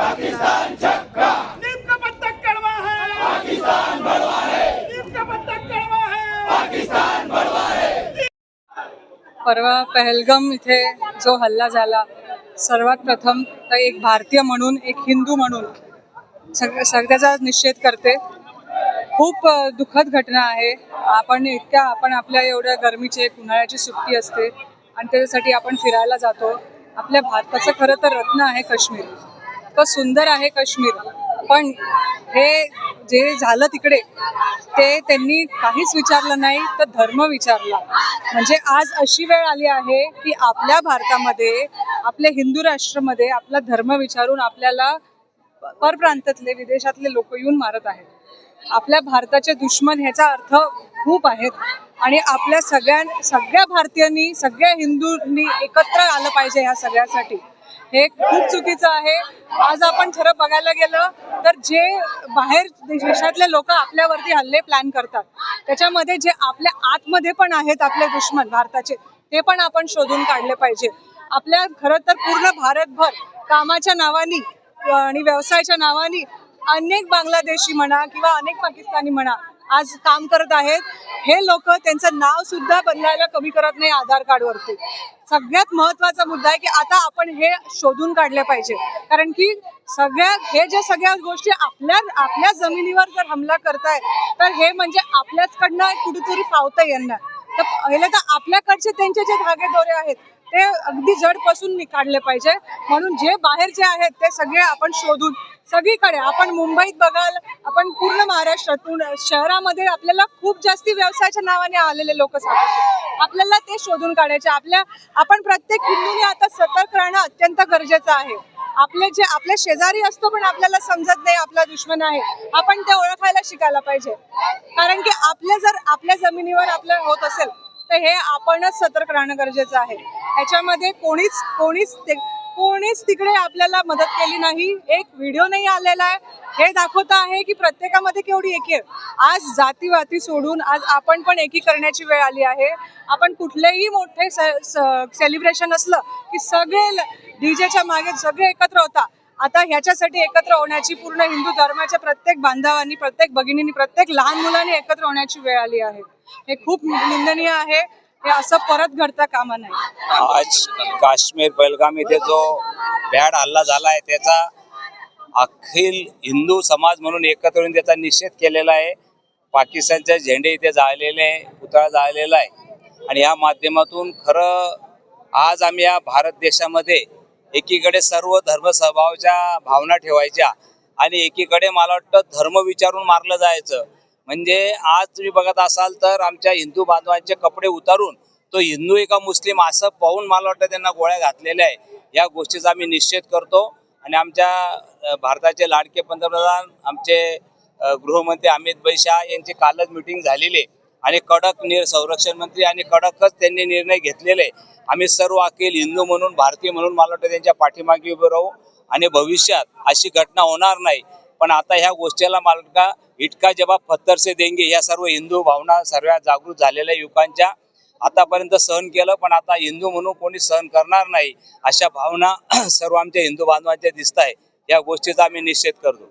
पाकिस्तान नीम का पत्ता कड़वा है। पाकिस्तान बड़वा है। नीम का पत्ता कड़वा है। पाकिस्तान बड़वा है। परवा पहलगम इथे जो हल्ला झाला सर्वात प्रथम तर एक भारतीय म्हणून एक हिंदू म्हणून सग सगळ्याचा निश्चित करते. खूप दुःखद घटना आहे. आपण इतक्या आपण आपल्या एवढ्या गरमीचे उन्हाळ्याची सुट्टी असते आणि त्याच्यासाठी आपण फिरायला जातो. आपल्या भारताचं खरं तर रत्न आहे काश्मीर. इतकं सुंदर आहे काश्मीर. पण हे जे झालं तिकडे ते त्यांनी काहीच विचारलं नाही तर धर्म विचारला. म्हणजे आज अशी वेळ आली आहे की आपल्या भारतामध्ये आपल्या हिंदू राष्ट्रामध्ये आपला धर्म विचारून आपल्याला परप्रांतातले विदेशातले लोक येऊन मारत आहेत. आपल्या भारताचे दुश्मन ह्याचा अर्थ खूप आहेत. आणि आपल्या सगळ्या सगळ्या भारतीयांनी सगळ्या हिंदूंनी एकत्र आलं पाहिजे ह्या सगळ्यासाठी. हे खूप चुकीचं आहे. आज आपण खरं बघायला गेलं तर जे बाहेर देशातले लोक आपल्यावरती हल्ले प्लॅन करतात त्याच्यामध्ये जे आपल्या आतमध्ये पण आहेत आपले दुश्मन भारताचे ते पण आपण शोधून काढले पाहिजे. आपल्या खरं तर पूर्ण भारतभर कामाच्या नावानी आणि व्यवसायाच्या नावानी अनेक बांगलादेशी म्हणा किंवा अनेक पाकिस्तानी म्हणा आज काम करत आहेत. हे लोक त्यांचं नाव सुद्धा बदलायला कमी करत नाही आधार कार्ड वरती. सगळ्यात महत्त्वाचा मुद्दा आहे की आता आपण हे शोधून काढले पाहिजे. कारण की सगळ्या हे ज्या सगळ्या गोष्टी आपल्या आपल्या जमिनीवर जर हमला करताय तर हे म्हणजे आपल्याचकडनं कुठेतरी पावता येणार. तर पहिले तर आपल्याकडचे त्यांचे जे धागे दोरे आहेत ते अगदी जडपासून नि- काढले पाहिजे. म्हणून जे बाहेर जे आहेत ते सगळे आपण शोधून सगळीकडे. आपण मुंबईत बघाल आपण पूर्ण महाराष्ट्रातून शहरामध्ये आपल्याला खूप जास्ती व्यवसायाच्या नावाने आलेले लोक सापडतात. आपल्याला ते शोधून काढायचे. आपल्या आपण प्रत्येक हिंदूने आता सतर्क राहणं अत्यंत गरजेचं आहे. आपले जे आपले शेजारी असतो पण आपल्याला समजत नाही आपला दुश्मन आहे. आपण ते ओळखायला शिकायला पाहिजे. कारण की आपले जर आपल्या जमिनीवर आपलं होत असेल तर हे आपणच सतर्क राहणं गरजेचं आहे. याच्यामध्ये कोणीच कोणीच ते कोणीच तिकडे आपल्याला मदत केली नाही. एक व्हिडिओ नाही आलेला आहे. हे दाखवत आहे की प्रत्येकामध्ये केवढी एकी आहे. आज जातीवाती सोडून आज आपण पण एकी करण्याची वेळ आली आहे. आपण कुठलेही मोठे सेलिब्रेशन असलं की सगळे डीजेच्या मागे सगळे एकत्र होता. आता ह्याच्यासाठी एकत्र होण्याची पूर्ण हिंदू धर्माच्या प्रत्येक बांधवांनी प्रत्येक भगिनींनी प्रत्येक लहान मुलांनी एकत्र होण्याची वेळ आली आहे. हे खूप निंदनीय आहे. हे असं परत घडता कामा नाही? आज काश्मीर बेलगाम इथे जो भ्याड हल्ला झाला आहे त्याचा अखिल हिंदू समाज म्हणून एकत्र येऊन त्याचा निषेध केलेला आहे. पाकिस्तानचे झेंडे इथे जाळलेले आहे पुतळा जाळलेला आहे. आणि या माध्यमातून खरं आज आम्ही या भारत देशामध्ये एकीकडे सर्व धर्म स्वभावाच्या भावना ठेवायच्या आणि एकीकडे मला वाटतं धर्म विचारून मारलं जायचं. म्हणजे आज तुम्ही बघत असाल तर आमच्या हिंदू बांधवांचे कपडे उतारून तो हिंदू एका मुस्लिम असं पाहून मला वाटतं त्यांना गोळ्या घातलेल्या आहे. या गोष्टीचा आम्ही निश्चित करतो. आणि आमच्या भारताचे लाडके पंतप्रधान आमचे गृहमंत्री अमित भाई शाह यांची कालच मिटिंग झालेली आहे. आणि कडक निर संरक्षण मंत्री आणि कडकच त्यांनी निर्णय घेतलेले आहे. आम्ही सर्व अखिल हिंदू म्हणून भारतीय म्हणून मला वाटतं त्यांच्या पाठीमागे उभे राहू. आणि भविष्यात अशी घटना होणार नाही. पण आता ह्या गोष्टीला मालका इटका जेव्हा पत्थर से देंगे. या सर्व हिंदू भावना सर्व जागृत झालेल्या युवकांच्या आतापर्यंत सहन केलं पण आता हिंदू म्हणून कोणी सहन करणार नाही अशा भावना सर्व आमच्या हिंदू बांधवांच्या दिसत आहे या गोष्टीचा आम्ही निषेध करतो.